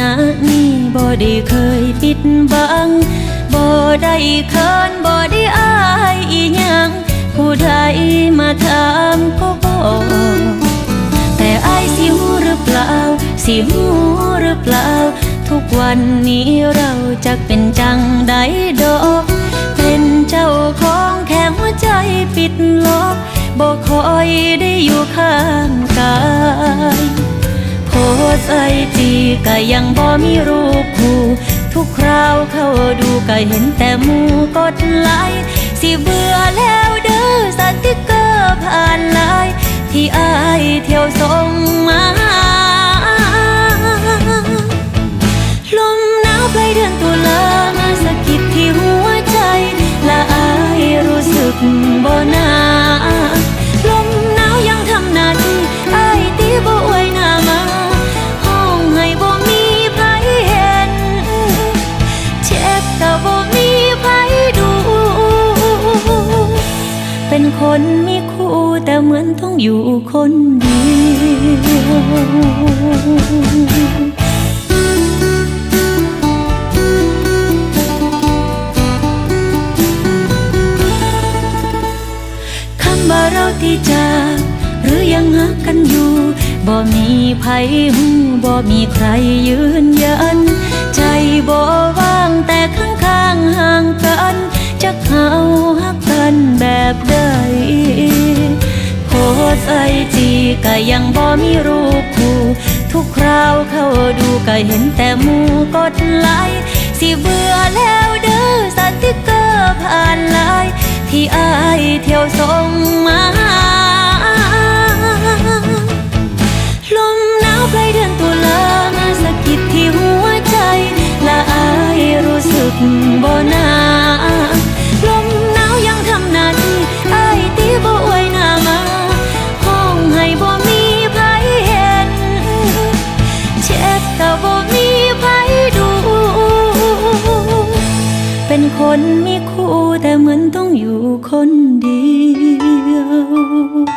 นะนี่บ่ได้เคยปิดบังบ่ได้เคินบ่ได้อายอีหยังผู้ใดมาถามก็บอกแต่อายสิหูหรือเปล่า สิหูหรือเปล่า ทุกวันนี้เราจะเป็นจังใดดอกเป็นเจ้าของแค่หัวใจปิดล็อกบอกคอยได้อยู่ข้างกาย ก็ยังบ่มีรูปคู่ ทุกคราวเข้าดูก็เห็นแต่หมูกดไลค์สิเบื่อแล้วเด้อสติกเกอร์ผ่านไลน์ที่อายเที่ยวส่งมาลมหนาวปลายเดือนตุลามาสะกิดที่หัวใจ และอายรู้สึกบ่นา เป็นคนมีคู่แต่เหมือนต้องอยู่คนเดียวคำว่าเราที่จากหรือยังหักกันอยู่ บ่มีไผหูบ่มีใครยืนยัน สไอจีก็ยังบ่มีรูปคู่ทุกคราวเข้าดูก็เห็นแต่หมูกดไลค์สิเบื่อแล้วเด้อสติกเกอร์ผ่านไลน์ที่อายเที่ยวสง คนมีคู่แต่เหมือนต้องอยู่คนเดียว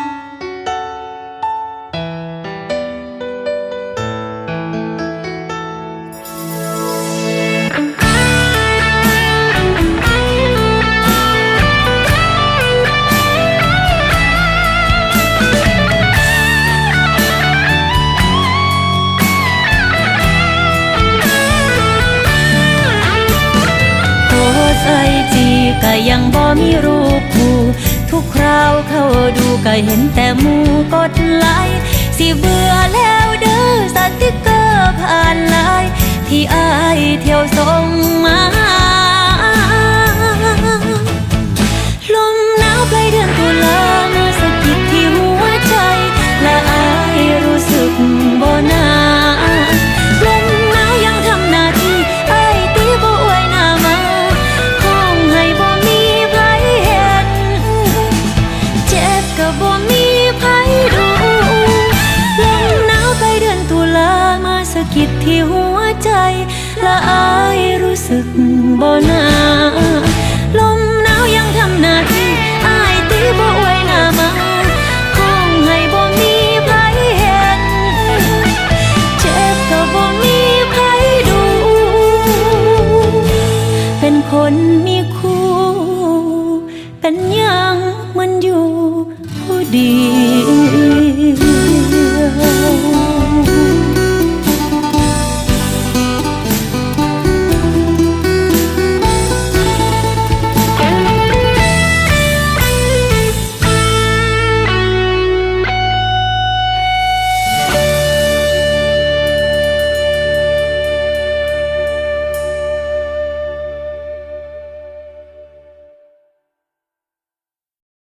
ก็ยังบ่มีรูปคู่ทุกคราวเข้าดูก็เห็นแต่มูกดไลค์สิเบื่อแล้วเด้อสติกเกอร์ผ่านไลน์ที่อายเที่ยวส่งมา กิดที่หัวใจ ละอายรู้สึกบ่นาลมหนาวยังทำหน้าที่อายตีบ่อวยหน้ามาห้องให้บ่มีไผเห็น เจ็บก็บ่มีไผดู เป็นคนมีคู่ เป็นยังมันอยู่ผู้เดี